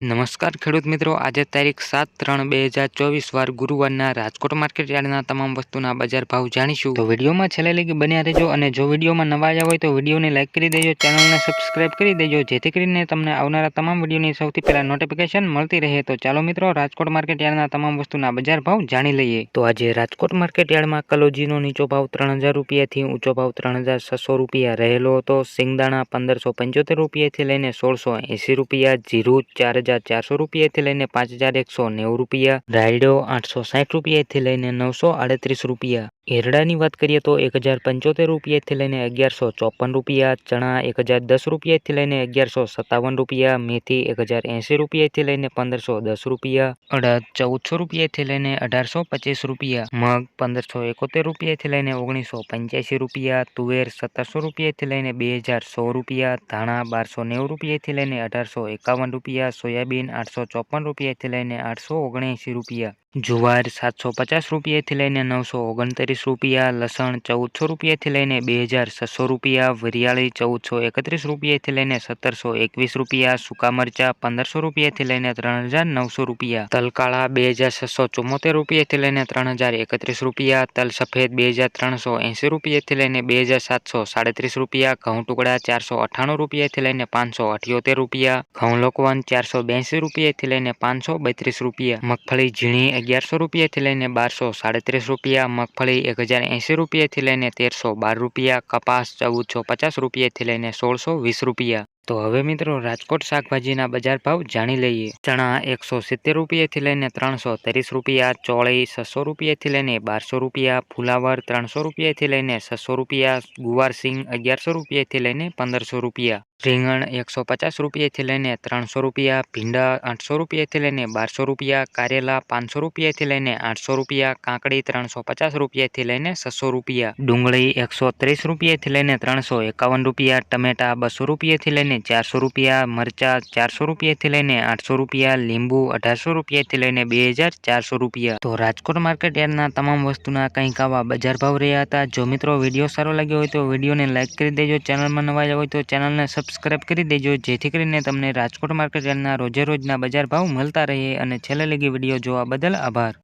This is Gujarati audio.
નમસ્કાર ખેડૂત મિત્રો. આજે તારીખ સાત ત્રણ બે હજાર ચોવીસ વાર ગુરુવારના રાજકોટ માર્કેટ યાર્ડના તમામ વસ્તુના બજાર ભાવ જાણીશું. તો વિડીયોમાં છેલ્લે લગી બન્યા રહેજો અને જો વિડીયોમાં નવા આવ્યા હોય તો વિડીયોને લાઇક કરી દેજો, ચેનલને સબસ્ક્રાઇબ કરી દેજો, જેથી કરીને તમને આવનારા તમામ વિડીયોની સૌથી પહેલા નોટિફિકેશન મળતી રહે. તો ચાલો મિત્રો, રાજકોટ માર્કેટ યાર્ડના તમામ વસ્તુના બજાર ભાવ જાણી લઈએ. તો આજે રાજકોટ માર્કેટ યાર્ડમાં કલોજીનો નીચો ભાવ ત્રણ હજાર રૂપિયાથી ઊંચો ભાવ ત્રણ હજાર છસો રૂપિયા રહેલો હતો. સિંગદાણા પંદરસો પંચોતેર રૂપિયાથી લઈને સોળસો એંસી રૂપિયા, જીરું ચાર હજાર ચારસો રૂપિયાથી લઈને પાંચ હજાર એકસો નેવું રૂપિયા, રાયડો આઠસો સાઠ રૂપિયાથી લઈને નવસો આડત્રીસ રૂપિયા. એરડાની વાત કરીએ તો એક હજાર પંચોતેર રૂપિયાથી લઈને અગિયારસો ચોપન રૂપિયા, ચણા એક હજાર દસ રૂપિયાથી લઈને અગિયારસો સત્તાવન રૂપિયા, મેથી એક હજાર એંસી રૂપિયાથી લઈને પંદરસો દસ રૂપિયા અડદ ચૌદસો રૂપિયાથી લઈને અઢારસો પચીસ રૂપિયા, મગ પંદરસો એકોતેર રૂપિયાથી લઈને ઓગણીસો પંચ્યાસી રૂપિયા, તુવેર સત્તરસો રૂપિયાથી લઈને બે હજાર સો રૂપિયા, ધાણા બારસો નેવું રૂપિયાથી લઈને અઢારસો એકાવન રૂપિયા સોયાબીન આઠસો ચોપન રૂપિયાથી લઈને આઠસો ઓગણએંસી રૂપિયા. જુવાર સાતસો પચાસ રૂપિયાથી લઈને નવસો ઓગણત્રીસ રૂપિયા, લસણ ચૌદસો રૂપિયાથી લઈને બે હજાર છસો રૂપિયા, વરિયાળી ચૌદસો એકત્રીસ રૂપિયાથી લઈને સત્તરસો એકવીસ રૂપિયા, સૂકા મરચા પંદરસો રૂપિયાથી લઈને ત્રણ હજાર નવસો રૂપિયા. તલકાળા બે હજાર છસો ચુમ્મોતેર રૂપિયાથી લઈને ત્રણ હજાર એકત્રીસ રૂપિયા, તલ સફેદ બે હજાર ત્રણસો એંસી રૂપિયાથી લઈને બે હજાર સાતસો સાડત્રીસ રૂપિયા, ઘઉં ટુકડા ચારસો અઠ્ઠાણું રૂપિયાથી લઈને પાંચસો અઠ્યોતેર રૂપિયા, ઘઉં લોકવન ચારસો બ્યાસી રૂપિયાથી લઈને પાંચસો બત્રીસ રૂપિયા, મગફળી ઝીણી અગિયારસો રૂપિયાથી લઈને બારસો સાડત્રીસ રૂપિયા, મગફળી એક હજાર એંસી રૂપિયાથી લઈને તેરસો બાર રૂપિયા, કપાસ ચૌદસો પચાસ રૂપિયાથી લઈને સોળસો વીસ રૂપિયા. તો હવે મિત્રો રાજકોટ શાકભાજીના બજાર ભાવ જાણી લઈએ. ચણા એકસો સિત્તેર રૂપિયાથી લઈને ત્રણસો ત્રીસ રૂપિયા, ચોળી છસો રૂપિયાથી લઈને બારસો રૂપિયા, ફુલાવર ત્રણસો રૂપિયાથી લઈને છસો રૂપિયા, ગુવાર સિંગ અગિયારસો રૂપિયાથી લઈને પંદરસો રૂપિયા. રીંગણ એકસો પચાસ રૂપિયાથી લઈને ત્રણસો રૂપિયા, ભીંડા આઠસો રૂપિયાથી લઈને બારસો રૂપિયા, કારેલા પાંચસો રૂપિયાથી લઈને આઠસો રૂપિયા, કાંકડી ત્રણસો પચાસ રૂપિયાથી લઈને છસો રૂપિયા, ડુંગળી એકસો ત્રીસ રૂપિયાથી લઈને ત્રણસો એકાવન રૂપિયા, ટમેટા બસો રૂપિયાથી લઈને ચારસો રૂપિયા, મરચા ચારસો રૂપિયાથી લઈને આઠસો રૂપિયા, લીંબુ અઢારસો રૂપિયાથી લઈને બે હજાર ચારસો રૂપિયા. તો રાજકોટ માર્કેટ યાર્ડના તમામ વસ્તુના કંઈક આવા બજાર ભાવ રહ્યા હતા? જો મિત્રો વીડિયો સારો લાગ્યો હોય તો વિડીયોને લાઇક કરી દેજો, ચેનલમાં નવા હોય તો ચેનલને સબસ્ક્રાઇબ કરી દેજો, જેથી કરીને તમને રાજકોટ માર્કેટ યાર્ડના રોજે રોજના બજાર ભાવ મળતા રહે અને છેલ્લે લગી વીડિયો જોવા બદલ આભાર.